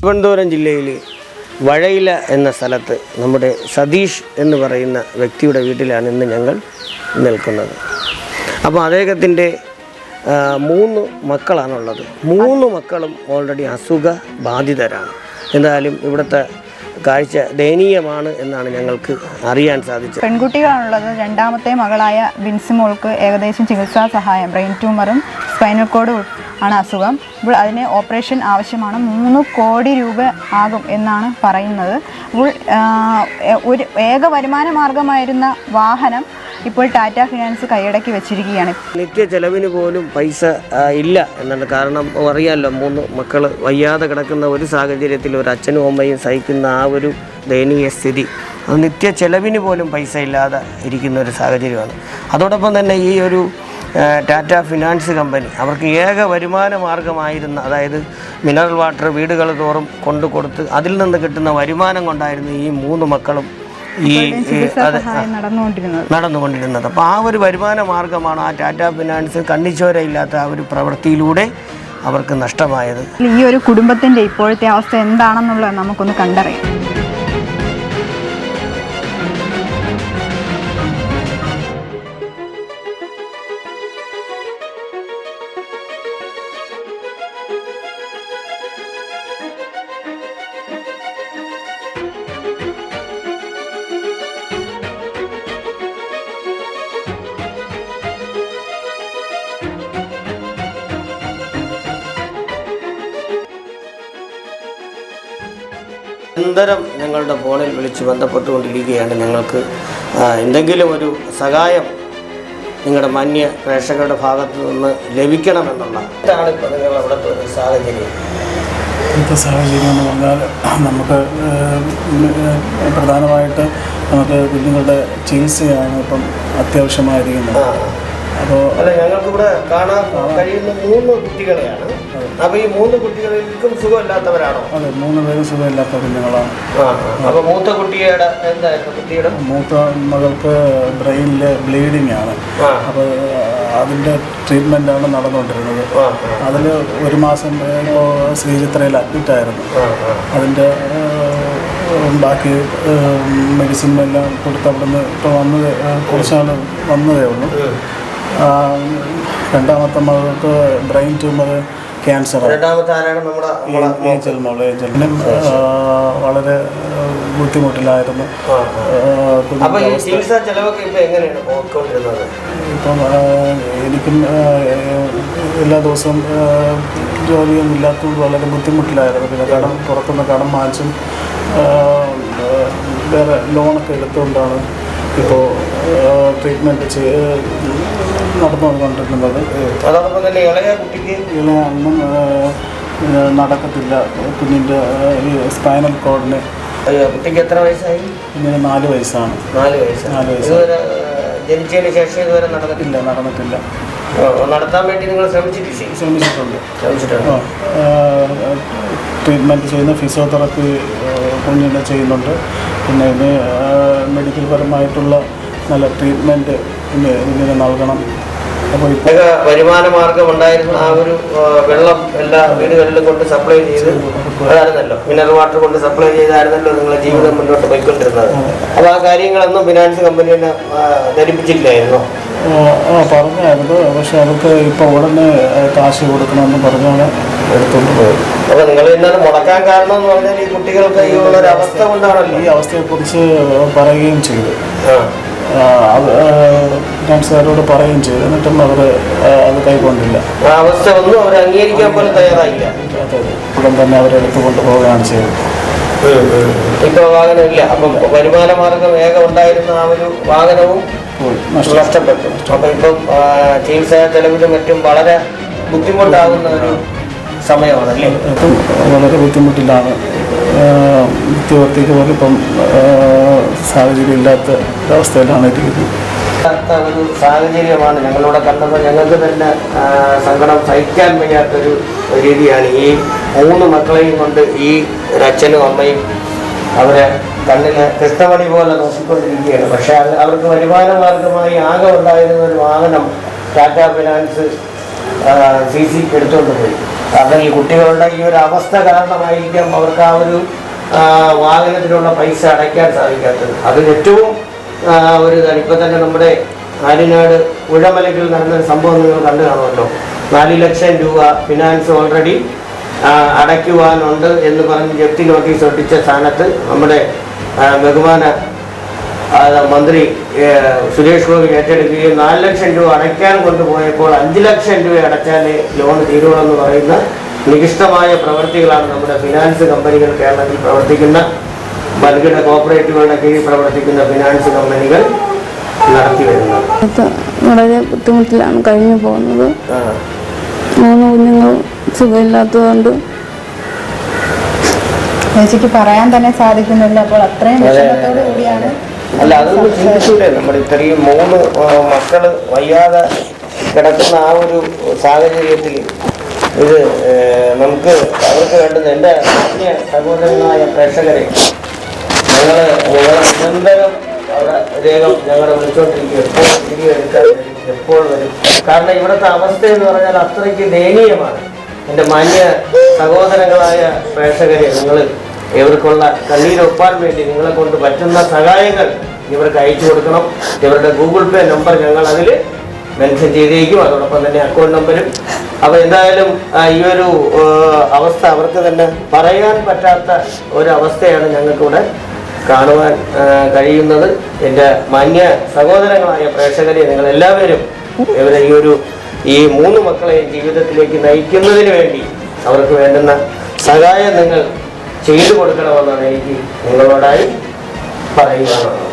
തിരുവനന്തപുരം ജില്ലയിൽ വഴയില എന്ന സ്ഥലത്ത് നമ്മുടെ സതീഷ് എന്ന് പറയുന്ന വ്യക്തിയുടെ വീട്ടിലാണ് ഇന്ന് ഞങ്ങൾ നിൽക്കുന്നത്. അപ്പോൾ അദ്ദേഹത്തിന്റെ മൂന്ന് മക്കളാണുള്ളത്. മൂന്ന് മക്കളും ഓൾറെഡി അസുഖ ബാധിതരാണ് എന്തായാലും ഇവിടുത്തെ കാഴ്ച ദയനീയമാണ് എന്നാണ് ഞങ്ങൾക്ക് അറിയാൻ സാധിച്ചത്. പെൺകുട്ടികളാണുള്ളത്. രണ്ടാമത്തെ മകളായ ബിൻസിമോൾക്ക് ഏകദേശം ചികിത്സാ സഹായം ബ്രെയിൻ ട്യൂമറും സ്പൈനൽ കോഡ് ആണ് അസുഖം. അപ്പോൾ അതിന് ഓപ്പറേഷൻ ആവശ്യമാണ്. മൂന്ന് കോടി രൂപ ആകും എന്നാണ് പറയുന്നത്. ഒരു ഏക വരുമാന മാർഗമായിരുന്ന വാഹനം ഇപ്പോൾ ടാറ്റ ഫിനാൻസ് കൈയടക്കി വെച്ചിരിക്കുകയാണ്. നിത്യ ചെലവിന് പോലും പൈസ ഇല്ല എന്നാണ് കാരണം അറിയാമല്ലോ മൂന്ന് മക്കൾ വയ്യാതെ കിടക്കുന്ന ഒരു സാഹചര്യത്തിൽ ഒരു അച്ഛനും അമ്മയും സഹിക്കുന്ന ആ ഒരു ദയനീയ സ്ഥിതി. അത് നിത്യ ചെലവിന് പോലും പൈസ ഇല്ലാതെ ഇരിക്കുന്ന ഒരു സാഹചര്യമാണ്. അതോടൊപ്പം തന്നെ ഈ ഒരു ടാറ്റ ഫിനാൻസ് കമ്പനി അവർക്ക് ഏക വരുമാന മാർഗമായിരുന്ന അതായത് മിനറൽ വാട്ടർ വീടുകൾ തോറും കൊണ്ടു കൊടുത്ത് അതിൽ നിന്ന് കിട്ടുന്ന വരുമാനം കൊണ്ടായിരുന്നു ഈ മൂന്ന് മക്കളും ഈ നടന്നുകൊണ്ടിരുന്നത്. അപ്പോൾ ആ ഒരു വരുമാന മാർഗമാണ് ആ ടാറ്റ ഫിനാൻസ് കണ്ണിച്ചോരയില്ലാത്ത ആ ഒരു പ്രവൃത്തിയിലൂടെ അവർക്ക് നഷ്ടമായത്. ഈ ഒരു കുടുംബത്തിന്റെ ഇപ്പോഴത്തെ അവസ്ഥ എന്താണെന്നുള്ളത് നമുക്കൊന്ന് കണ്ടറിയാം. നിരന്തരം ഞങ്ങളുടെ ഫോണിൽ വിളിച്ച് ബന്ധപ്പെട്ടുകൊണ്ടിരിക്കുകയാണ് ഞങ്ങൾക്ക് എന്തെങ്കിലും ഒരു സഹായം നിങ്ങളുടെ മാന്യ പ്രേക്ഷകരുടെ ഭാഗത്ത് നിന്ന് ലഭിക്കണമെന്നുള്ള ഇതാണ് ഇപ്പോൾ നിങ്ങൾ അവിടുത്തെ ഒരു സാഹചര്യം. സാഹചര്യം എന്ന് പറഞ്ഞാൽ നമുക്ക് പ്രധാനമായിട്ട് നമുക്ക് കുഞ്ഞുങ്ങളുടെ ചികിത്സയാണ് ഇപ്പം അത്യാവശ്യമായിരിക്കുന്നത്. അപ്പോൾ അല്ല ഞങ്ങൾക്കിവിടെ കാണാൻ കഴിയുന്ന മൂന്ന് കുട്ടികളെയാണ്. അപ്പോൾ ഈ മൂന്ന് കുട്ടികൾക്കും സുഖമില്ലാത്തവരാണോ? അതെ മൂന്ന് പേരും സുഖമില്ലാത്ത കുഞ്ഞുങ്ങളാണ് അപ്പൊ മൂത്ത കുട്ടിയുടെ എന്തായിരുന്നു കുട്ടിയുടെ? മൂത്ത മകൾക്ക് ബ്രെയിനിൽ ബ്ലീഡിംഗ് ആണ് അപ്പോൾ അതിന്റെ ട്രീറ്റ്മെന്റാണ് നടന്നുകൊണ്ടിരുന്നത്. അതിൽ അതിൽ ഒരു മാസം ഇപ്പോൾ ശ്രീചിത്രയിൽ അഡ്മിറ്റ് ആയിരുന്നു അതിന്റെ അതിന്റെ ബാക്കി മെഡിസിൻ എല്ലാം കൊടുത്ത് അവിടുന്ന് ഇപ്പോൾ വന്നത് കുറച്ചാണ് വന്നതേ ഉള്ളൂ. രണ്ടാമത്തെ മകൾക്ക് ബ്രെയിൻ ട്യൂമർ ക്യാൻസർ രണ്ടാമത്തെ ആരാണ് നമ്മുടെ വളരെ ബുദ്ധിമുട്ടിലായിരുന്നു. ഇപ്പം എനിക്കും എല്ലാ ദിവസവും ജോലിയൊന്നും ഇല്ലാത്തതുകൊണ്ട് വളരെ ബുദ്ധിമുട്ടിലായിരുന്നു. പിന്നെ കടം പുറത്തുനിന്ന് കടം വാങ്ങിച്ചും വേറെ ലോണൊക്കെ എടുത്തുകൊണ്ടാണ് ഇപ്പോൾ ട്രീറ്റ്മെന്റ് ചെയ്ത് നടന്നുകൊണ്ടിരിക്കുന്നത് അതോടൊപ്പം തന്നെ ഇളയ കുട്ടിക്ക് ഇളയ നടക്കത്തില്ല. കുഞ്ഞിന്റെ ഈ സ്പൈനൽ കോഡിന് കുട്ടിക്ക് എത്ര വയസ്സായി? കുഞ്ഞിന് നാല് വയസ്സാണ്. നാല് വയസ്സ് നാല് വയസ്സ്. ഇതുവരെ ജനിച്ചതിന് ശേഷം ഇതുവരെ നടന്നിട്ടില്ല? നടന്നിട്ടില്ല. നടത്താൻ വേണ്ടി നിങ്ങൾ ശ്രമിച്ചിട്ടില്ലേ? ശ്രമിച്ചിട്ടുണ്ട്. ശ്രമിച്ചിട്ടുണ്ട്. ട്രീറ്റ്മെന്റ് ചെയ്യുന്ന ഫിസിയോതെറപ്പി കുഞ്ഞിനെ ചെയ്യുന്നുണ്ട്. പിന്നെ ഇതിന് മെഡിക്കൽ പരമായിട്ടുള്ള നല്ല ട്രീറ്റ്മെന്റ് ഇതിന് നൽകണം. വരുമാന മാർഗം ഉണ്ടായിരുന്ന ആ ഒരു വെള്ളം എല്ലാ വീടുകളിലും കൊണ്ട് സപ്ലൈ ചെയ്ത് അതായിരുന്നല്ലോ. മിനറൽ വാട്ടർ കൊണ്ട് സപ്ലൈ ചെയ്തായിരുന്നല്ലോ നിങ്ങളെ ജീവിതം മുന്നോട്ട് പോയിക്കൊണ്ടിരുന്നത്. അപ്പോൾ ആ കാര്യങ്ങളൊന്നും ഫിനാൻസ് കമ്പനി തന്നെ ആ, ധരിപ്പിച്ചില്ലായിരുന്നോ. ആ പറഞ്ഞായിരുന്നു. പക്ഷെ അവർക്ക് ഇപ്പോൾ ഉടനെ കാശ് കൊടുക്കണമെന്ന് പറഞ്ഞാണ് എടുത്തുകൊണ്ട് പോയത്. അപ്പോൾ നിങ്ങൾ എന്താണ് മുടക്കാൻ കാരണം എന്ന് പറഞ്ഞാൽ ഈ കുട്ടികൾക്ക് ഈ ഉള്ള ഒരു അവസ്ഥ കൊണ്ടാണല്ലോ. ഈ അവസ്ഥയെ അവസ്ഥയെക്കുറിച്ച് പറയുകയും ചെയ്തു. അത് ഫിനാൻസുകാരോട് പറയുകയും ചെയ്തു. എന്നിട്ടും അവർ അത് കൈക്കൊണ്ടില്ല. അവസ്ഥ ഒന്നും അവർ അംഗീകരിക്കാൻ പോലും തയ്യാറായില്ല. ഉടൻ തന്നെ അവരെടുത്ത് കൊണ്ടുപോവുകയാണ് ചെയ്തത്. ഇപ്പൊ വാഹനമില്ല. അപ്പം വരുമാന മാർഗം വേഗം ഉണ്ടായിരുന്ന ആ ഒരു വാഹനവും നഷ്ടപ്പെട്ടു. അപ്പൊ ഇപ്പം ചികിത്സാ ചെലവിലും മറ്റും വളരെ ബുദ്ധിമുട്ടാകുന്ന ഒരു സമയമാണല്ലേ? വളരെ ബുദ്ധിമുട്ടിലാണ്. നിത്യവർത്തിക്ക് പോലും ഇപ്പം സാഹചര്യം ഇല്ലാത്ത ഒരവസ്ഥയിലാണ് ഇരിക്കുന്നത്. ഒരു സാഹചര്യമാണ് ഞങ്ങളിവിടെ കണ്ടപ്പോൾ ഞങ്ങൾക്ക് തന്നെ സങ്കടം സഹിക്കാൻ വയ്യാത്തൊരു രീതിയാണ് ഈ മൂന്ന് മക്കളെയും കൊണ്ട് ഈ ഒരച്ഛനും അമ്മയും അവരെ കണ്ണിന് കൃഷ്ണമണി പോലെ നോക്കിക്കൊണ്ടിരിക്കുകയാണ്. പക്ഷേ അവർക്ക് വരുമാന മാർഗമായി ആകെ ഉണ്ടായിരുന്ന ഒരു വാഹനം ടാറ്റ ഫിനാൻസ് സി സി എടുത്തുകൊണ്ട് പോയി. കാരണം ഈ കുട്ടികളുടെ ഈ ഒരു അവസ്ഥ കാരണമായിരിക്കാം അവർക്ക് ആ ഒരു വാഹനത്തിനുള്ള പൈസ അടയ്ക്കാൻ സാധിക്കാത്തത്. അതിൽ ഏറ്റവും ഒരു ഇപ്പം തന്നെ നമ്മുടെ ആര്യനാട് ഉഴമലയ്ക്കിൽ നടന്നൊരു സംഭവം നിങ്ങൾ കണ്ടു കാണുമല്ലോ. നാല് ലക്ഷം രൂപ ഫിനാൻസ് ഓൾറെഡി അടയ്ക്കുവാനുണ്ട് എന്ന് പറഞ്ഞ് ജപ്തി നോട്ടീസ് ഒട്ടിച്ച സ്ഥാനത്ത് നമ്മുടെ ബഹുമാന മന്ത്രി സുരേഷ് ഗോപി ഏറ്റെടുക്കുകയും നാല് ലക്ഷം രൂപ അടയ്ക്കാൻ കൊണ്ടുപോയപ്പോൾ അഞ്ച് ലക്ഷം രൂപ അടച്ചാലേ ലോൺ തീരുവെന്ന് പറയുന്ന നികിഷ്ടമായ പ്രവൃത്തികളാണ് നമ്മുടെ ഫിനാൻസ് കമ്പനികൾ കേരളത്തിൽ പ്രവർത്തിക്കുന്ന വൻകിട കോപ്പറേറ്റീവുകളുടെ കീഴിൽ പ്രവർത്തിക്കുന്ന ഫിനാൻസ് കമ്പനികൾ നടത്തി വരുന്നത്. വളരെ ബുദ്ധിമുട്ടിലാണ് കഴിഞ്ഞു പോകുന്നത്. ആ. മൂന്ന് കുഞ്ഞുങ്ങൾ സുഖമില്ലാത്തതുകൊണ്ട് ചേച്ചിക്ക് പറയാൻ തന്നെ സാധിക്കുന്നില്ല. അപ്പോൾ അത്രയും അതെ, അതെ, വിഷമത്തോടു കൂടിയാണ് അല്ല അതൊന്ന് ചിന്തിച്ചൂടെ. നമ്മുടെ ഇത്രയും മൂന്ന് മക്കൾ വയ്യാതെ കിടക്കുന്ന ആ ഒരു സാഹചര്യത്തിൽ ഇത് നമുക്ക് അവർക്ക് വേണ്ടുന്ന എന്റെ സഹോദരങ്ങളായ പ്രേക്ഷകരെ ഞങ്ങൾ ഞങ്ങൾ നിരന്തരം അവിടെ അദ്ദേഹം ഞങ്ങളെ വിളിച്ചോണ്ടിരിക്കും എപ്പോൾ തിരികെ എടുക്കാൻ വരും എപ്പോൾ വരും. കാരണം ഇവിടുത്തെ അവസ്ഥ എന്ന് പറഞ്ഞാൽ അത്രയ്ക്ക് ദയനീയമാണ്. എന്റെ മാന്യ സഹോദരങ്ങളായ പ്രേക്ഷകരെ നിങ്ങൾ ഇവർക്കുള്ള കണ്ണീരൊപ്പാൻ വേണ്ടി നിങ്ങളെ കൊണ്ട് പറ്റുന്ന സഹായങ്ങൾ ഇവർക്ക് അയച്ചു കൊടുക്കണം. ഇവരുടെ ഗൂഗിൾ പേ നമ്പർ ഞങ്ങൾ അതിൽ മെൻഷൻ ചെയ്തേക്കും. അതോടൊപ്പം തന്നെ അക്കൗണ്ട് നമ്പരും. അപ്പൊ എന്തായാലും ഈ ഒരു അവസ്ഥ അവർക്ക് തന്നെ പറയാൻ പറ്റാത്ത ഒരു അവസ്ഥയാണ് ഞങ്ങൾക്കിവിടെ കാണുവാൻ കഴിയുന്നത്. എന്റെ മാന്യ സഹോദരങ്ങളായ പ്രേക്ഷകരെ നിങ്ങൾ എല്ലാവരും ഇവരെ ഈ ഒരു ഈ മൂന്ന് മക്കളെയും ജീവിതത്തിലേക്ക് നയിക്കുന്നതിന് വേണ്ടി അവർക്ക് വേണ്ടുന്ന സഹായം നിങ്ങൾ ചെയ്തു കൊടുക്കണമെന്നാണ് എനിക്ക് നിങ്ങളോടായി പറയുവാനുള്ളത്.